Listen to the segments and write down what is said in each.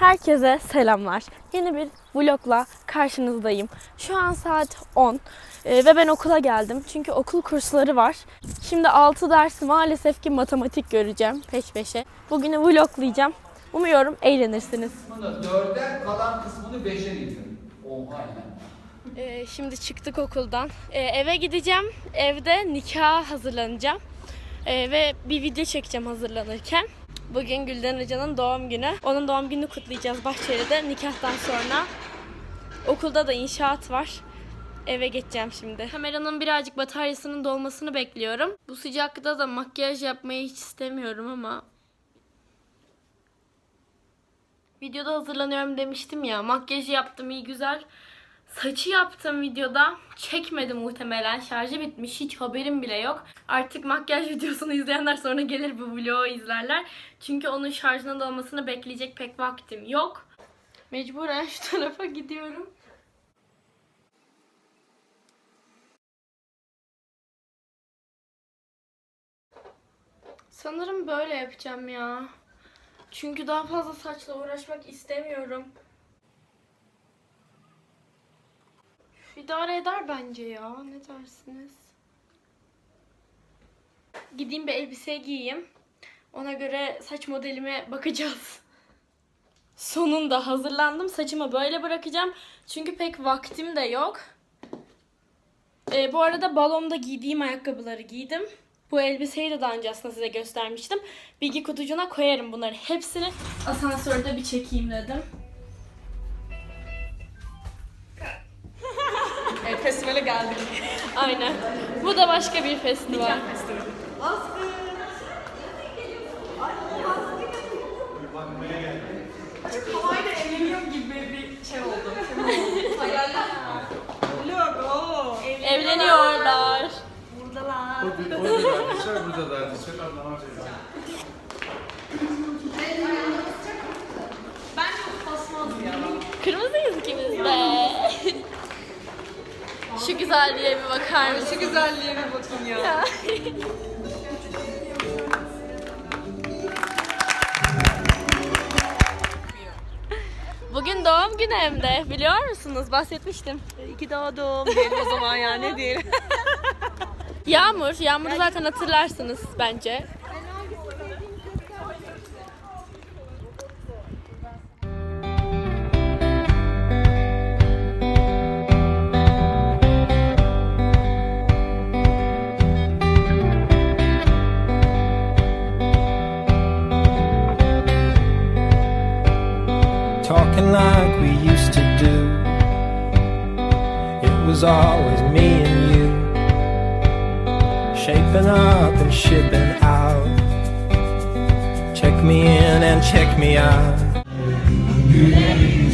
Herkese selamlar. Yeni bir vlogla karşınızdayım. Şu an saat 10 Ee, ve ben okula geldim. Çünkü okul kursları var. Şimdi 6 ders maalesef ki matematik göreceğim peş peşe. Bugünü vloglayacağım. Umuyorum eğlenirsiniz. kısmını dörde kalan kısmını beşe indiriyorum. Oha ya. Ee, şimdi çıktık okuldan. Ee, eve gideceğim. Evde nikaha hazırlanacağım. Ee, ve bir video çekeceğim hazırlanırken. Bugün Gülden Hoca'nın doğum günü. Onun doğum gününü kutlayacağız Bahçeli'de nikahtan sonra. Okulda da inşaat var. Eve geçeceğim şimdi. Kameranın birazcık bataryasının dolmasını bekliyorum. Bu sıcakta da makyaj yapmayı hiç istemiyorum ama Videoda hazırlanıyorum demiştim ya. Makyajı yaptım iyi güzel. Saçı yaptım videoda. Çekmedim muhtemelen. Şarjı bitmiş. Hiç haberim bile yok. Artık makyaj videosunu izleyenler sonra gelir bu vlogu izlerler. Çünkü onun şarjının dolmasını bekleyecek pek vaktim yok. Mecburen şu tarafa gidiyorum. Sanırım böyle yapacağım ya. Çünkü daha fazla saçla uğraşmak istemiyorum. İdare eder bence ya. Ne dersiniz? Gideyim bir elbise giyeyim. Ona göre saç modelime bakacağız. Sonunda hazırlandım. Saçımı böyle bırakacağım. Çünkü pek vaktim de yok. Ee, bu arada balonda giydiğim ayakkabıları giydim. Bu elbiseyi de daha önce aslında size göstermiştim. Bilgi kutucuğuna koyarım bunları hepsini. Asansörde bir çekeyim dedim. Festivale geldik. Aynen. Bu da başka bir festival. Havayla evleniyor gibi bir şey oldu. Hayaller. Logo. Evleniyorlar. Buradalar. Bence bu ya. Kırmızıyız ikimiz de. Şu güzelliğe bir bakar mısın? Şu güzelliğe bir bakın ya. Bugün doğum günü hem de biliyor musunuz? Bahsetmiştim. İki doğdum diyelim o zaman ya ne diyelim. Yağmur, Yağmur'u zaten hatırlarsınız bence. Talking like we used to do. It was always me and you, shaping up and shipping out. Check me in and check me out. Clipped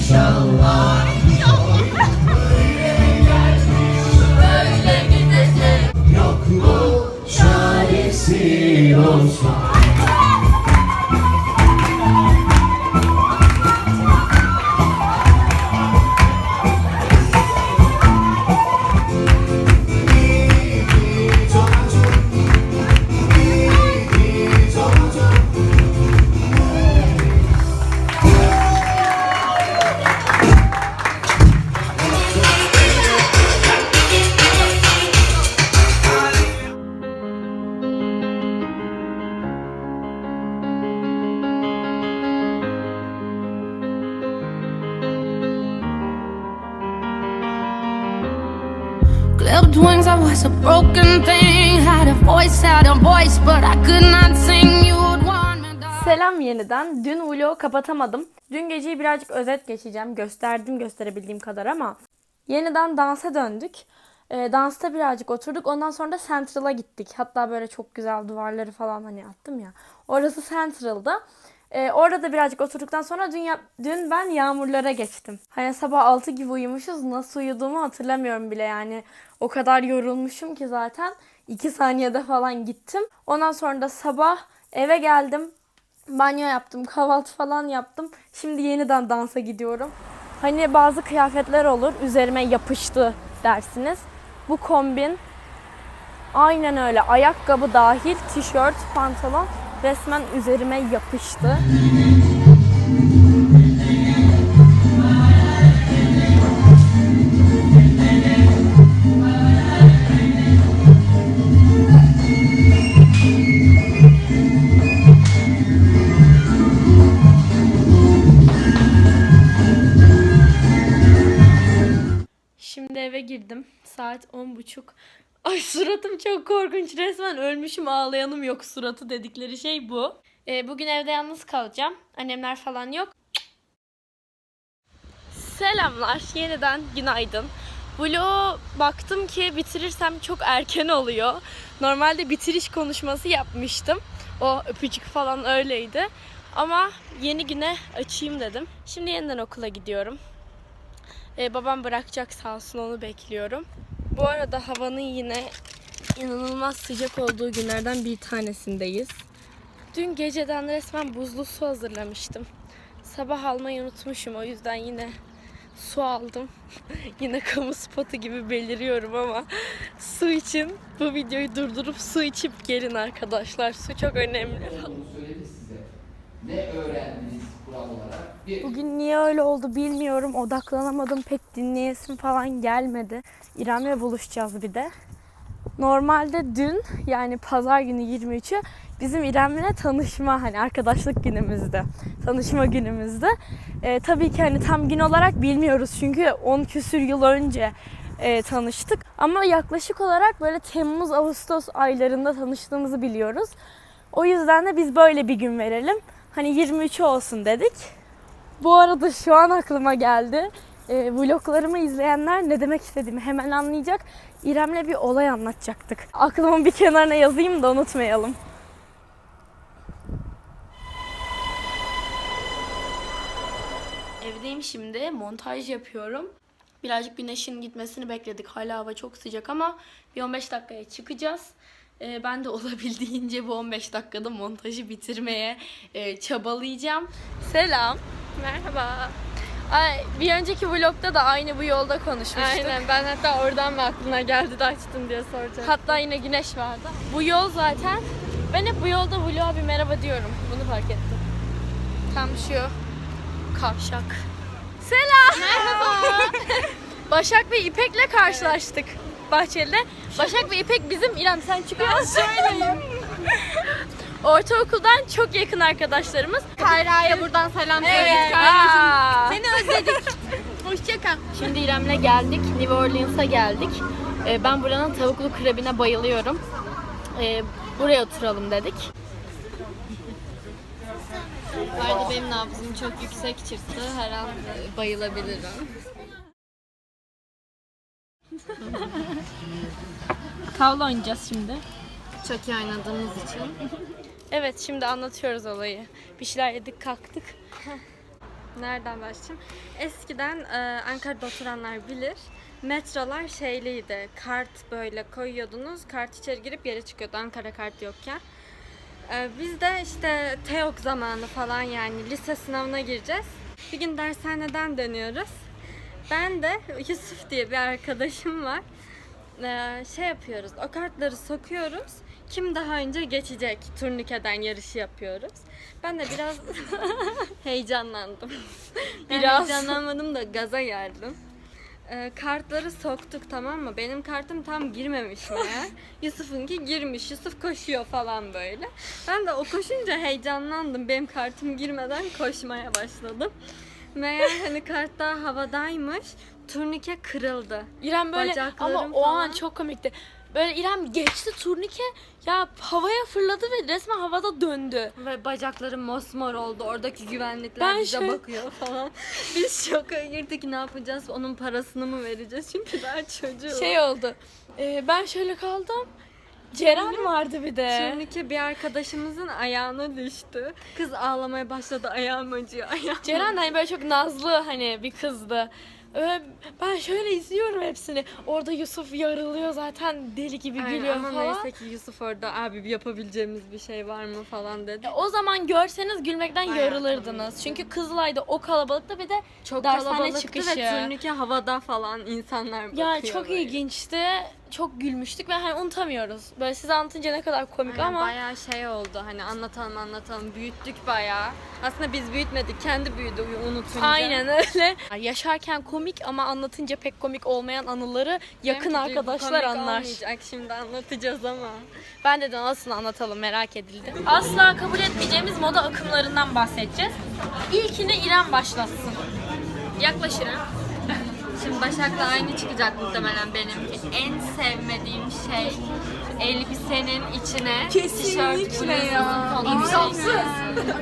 Selam yeniden. Dün vlogu kapatamadım. Dün geceyi birazcık özet geçeceğim. Gösterdim gösterebildiğim kadar ama yeniden dansa döndük. Ee, dansta birazcık oturduk. Ondan sonra da Central'a gittik. Hatta böyle çok güzel duvarları falan hani attım ya. Orası Central'da. Ee, orada da birazcık oturduktan sonra dün, yap- dün ben yağmurlara geçtim. Hani sabah 6 gibi uyumuşuz. Nasıl uyuduğumu hatırlamıyorum bile yani. O kadar yorulmuşum ki zaten. 2 saniyede falan gittim. Ondan sonra da sabah eve geldim. Banyo yaptım, kahvaltı falan yaptım. Şimdi yeniden dansa gidiyorum. Hani bazı kıyafetler olur, üzerime yapıştı dersiniz. Bu kombin aynen öyle. Ayakkabı dahil, tişört, pantolon resmen üzerime yapıştı. Şimdi eve girdim. Saat 10.30. Ay suratım çok korkunç. Resmen ölmüşüm ağlayanım yok suratı dedikleri şey bu. Ee, bugün evde yalnız kalacağım. Annemler falan yok. Selamlar. Yeniden günaydın. Vlog'a baktım ki bitirirsem çok erken oluyor. Normalde bitiriş konuşması yapmıştım. O öpücük falan öyleydi. Ama yeni güne açayım dedim. Şimdi yeniden okula gidiyorum. Ee, babam bırakacak sağ olsun onu bekliyorum. Bu arada havanın yine inanılmaz sıcak olduğu günlerden bir tanesindeyiz. Dün geceden resmen buzlu su hazırlamıştım. Sabah almayı unutmuşum o yüzden yine su aldım. yine kamu spotu gibi beliriyorum ama su için bu videoyu durdurup su içip gelin arkadaşlar. Su çok önemli. Ne öğrendiniz Bugün niye öyle oldu bilmiyorum. Odaklanamadım. Pek dinleyesim falan gelmedi. İrem'le buluşacağız bir de. Normalde dün yani pazar günü 23'ü bizim İrem'le tanışma hani arkadaşlık günümüzde. Tanışma günümüzde. Ee, tabii ki hani tam gün olarak bilmiyoruz çünkü 10 küsür yıl önce e, tanıştık. Ama yaklaşık olarak böyle Temmuz Ağustos aylarında tanıştığımızı biliyoruz. O yüzden de biz böyle bir gün verelim. Hani 23'ü olsun dedik. Bu arada şu an aklıma geldi. E, vloglarımı izleyenler ne demek istediğimi hemen anlayacak. İrem'le bir olay anlatacaktık. Aklımın bir kenarına yazayım da unutmayalım. Evdeyim şimdi. Montaj yapıyorum. Birazcık güneşin gitmesini bekledik. Hala hava çok sıcak ama bir 15 dakikaya çıkacağız. Ee, ben de olabildiğince bu 15 dakikada montajı bitirmeye e, çabalayacağım. Selam. Merhaba. Ay, bir önceki vlogda da aynı bu yolda konuşmuştuk. Aynen ben hatta oradan mı aklına geldi de açtın diye soracağım. Hatta yine güneş vardı. Bu yol zaten. Ben hep bu yolda vloga bir merhaba diyorum. Bunu fark ettim. Tam şu kavşak. Selam. Merhaba. Başak ve İpek'le karşılaştık Bahçeli'de. Başak ve İpek bizim İrem sen çıkıyorsun. Söyleyeyim. Ortaokuldan çok yakın arkadaşlarımız. Kayra'ya buradan selam Evet. Aa. Seni özledik. Hoşçakal. Şimdi İrem'le geldik. New Orleans'a geldik. Ee, ben buranın tavuklu krebine bayılıyorum. Ee, buraya oturalım dedik. Bu arada benim nabzım çok yüksek çıktı. Her an e, bayılabilirim. Tavla oynayacağız şimdi. Çok iyi oynadığımız için. Evet şimdi anlatıyoruz olayı. Bir şeyler yedik kalktık. Nereden başlayayım? Eskiden e, Ankara'da oturanlar bilir. Metrolar şeyliydi. Kart böyle koyuyordunuz. Kart içeri girip yere çıkıyordu Ankara kart yokken. E, biz de işte TEOK zamanı falan yani lise sınavına gireceğiz. Bir gün dershaneden dönüyoruz. Ben de Yusuf diye bir arkadaşım var. E, şey yapıyoruz. O kartları sokuyoruz. Kim daha önce geçecek turnikeden yarışı yapıyoruz. Ben de biraz heyecanlandım. Yani Biraz. heyecanlanmadım da gaza geldim. Ee, kartları soktuk tamam mı? Benim kartım tam girmemiş meğer. Yusuf'unki girmiş. Yusuf koşuyor falan böyle. Ben de o koşunca heyecanlandım. Benim kartım girmeden koşmaya başladım. Meğer hani kart daha havadaymış. Turnike kırıldı. İrem böyle Bacaklarım ama o an falan. çok komikti. Böyle İrem geçti turnike ya havaya fırladı ve resmen havada döndü. Ve bacaklarım mosmor oldu. Oradaki güvenlikler Ben bize şöyle- bakıyor falan. Biz şoka girdik. Ne yapacağız? Onun parasını mı vereceğiz? Çünkü daha çocuğum. Şey oldu. e, ben şöyle kaldım. Ceren vardı bir de. Turnike bir arkadaşımızın ayağına düştü. Kız ağlamaya başladı. Ayağım acıyor. Ayağım. Ceren de hani böyle çok nazlı hani bir kızdı. Öyle, ben şöyle izliyorum hepsini. Orada Yusuf yarılıyor zaten deli gibi Aynen, gülüyor ama falan. neyse ki Yusuf orada abi bir yapabileceğimiz bir şey var mı falan dedi. Ya o zaman görseniz gülmekten Bayağı yarılırdınız. Çünkü Kızılay'da o kalabalıkta bir de Çok dershane kalabalıktı çıkışı. ve turnike havada falan insanlar bakıyor. ya çok böyle. ilginçti. Çok gülmüştük ve hani unutamıyoruz. Böyle size anlatınca ne kadar komik Aynen, ama bayağı şey oldu hani anlatalım anlatalım büyüttük bayağı. Aslında biz büyütmedik kendi büyüdü unutunca. aynen öyle. Yaşarken komik ama anlatınca pek komik olmayan anıları yakın duygu arkadaşlar komik anlar. olmayacak şimdi anlatacağız ama. Ben de nasıl anlatalım merak edildi. Asla kabul etmeyeceğimiz moda akımlarından bahsedeceğiz. İlkini İrem başlatsın. Yaklaş İrem. Şimdi Başak'la aynı çıkacak muhtemelen benimki. En sevmediğim şey elbisenin içine tişört, bluzun konması.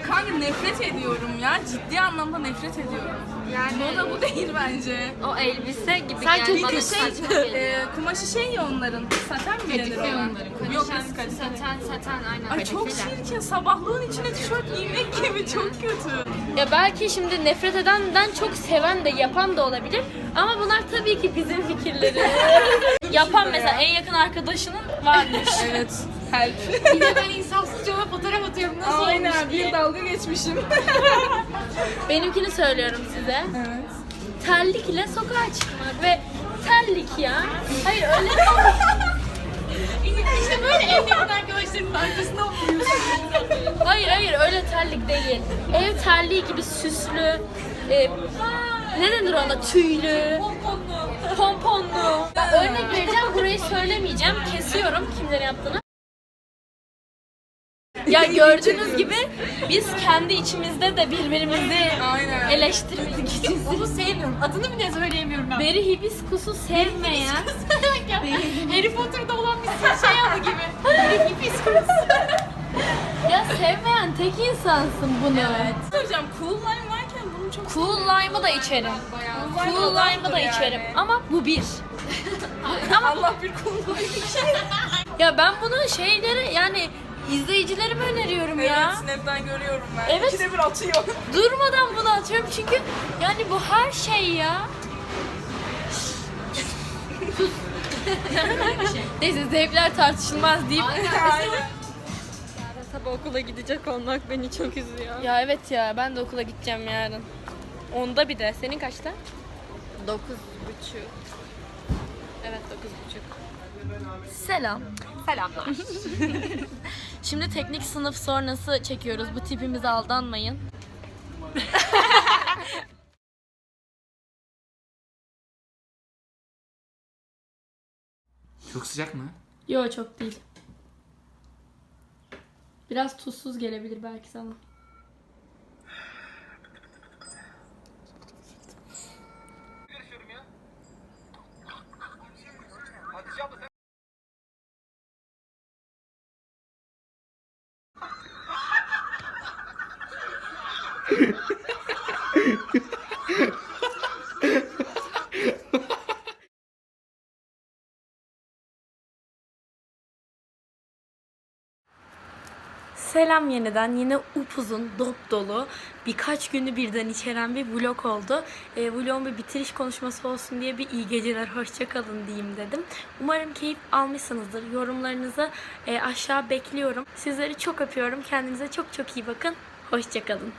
Kanka nefret ediyorum ya. Ciddi anlamda nefret ediyorum. Yani moda bu değil bence. O elbise gibi Sanki bir bana şey-. Ee, kumaşı şey ya onların. Saten mi denir ona? Yok kız kadife. saten, saten aynen. Ay çok çirkin. Sabahlığın içine tişört giymek gibi çok kötü. Ya belki şimdi nefret edenden çok seven de yapan da olabilir. Ama bunlar tabii ki bizim fikirleri. yapan mesela en yakın arkadaşının varmış. Evet. Help. Bir de ben insafsızca ona fotoğraf atıyorum. Nasıl Aynen olmuş bir diye. dalga geçmişim. Benimkini söylüyorum size. evet. Terlikle sokağa çıkmak ve terlik ya. Hayır öyle İşte böyle en yakın arkadaşlarımın arkasında oturuyorsun. Hayır hayır öyle terlik değil. Ev terliği gibi süslü. e, ne denir ona? Tüylü. Pomponlu. Pomponlu. Ben örnek vereceğim burayı söylemeyeceğim. Kesiyorum kimlerin yaptığını. Ya gördüğünüz gibi biz kendi içimizde de birbirimizi Aynen. eleştirmek için Onu sevmiyorum. Adını bile söyleyemiyorum ben. Beri hibiskusu sevmeyen Harry Potter'da olan bir şey adı gibi. Hibiskus. ya sevmeyen tek insansın bunu. Söyleyeceğim cool lime varken bunu çok Cool lime'ı da içerim. Cool lime'ı da içerim. Ama bu bir. Allah bir cool lime. Ya ben bunu şeyleri yani izleyicilerime öneriyorum ya. Evet Snap'ten görüyorum ben. Evet. İkide bir atıyor. Durmadan bunu atıyorum çünkü yani bu her şey ya. Neyse zevkler tartışılmaz deyip. Sabah okula gidecek olmak beni çok üzüyor. Ya evet ya ben de okula gideceğim yarın. Onda bir de. Senin kaçta? Dokuz buçuk. Evet dokuz buçuk. Selam. Selamlar. Şimdi teknik sınıf sonrası çekiyoruz. Bu tipimize aldanmayın. Çok sıcak mı? Yo çok değil. Biraz tuzsuz gelebilir belki sana. Selam yeniden. Yine upuzun, dop dolu, birkaç günü birden içeren bir vlog oldu. E, vlogun bir bitiriş konuşması olsun diye bir iyi geceler, hoşça kalın diyeyim dedim. Umarım keyif almışsınızdır. Yorumlarınızı e, aşağı bekliyorum. Sizleri çok öpüyorum. Kendinize çok çok iyi bakın. Hoşça kalın.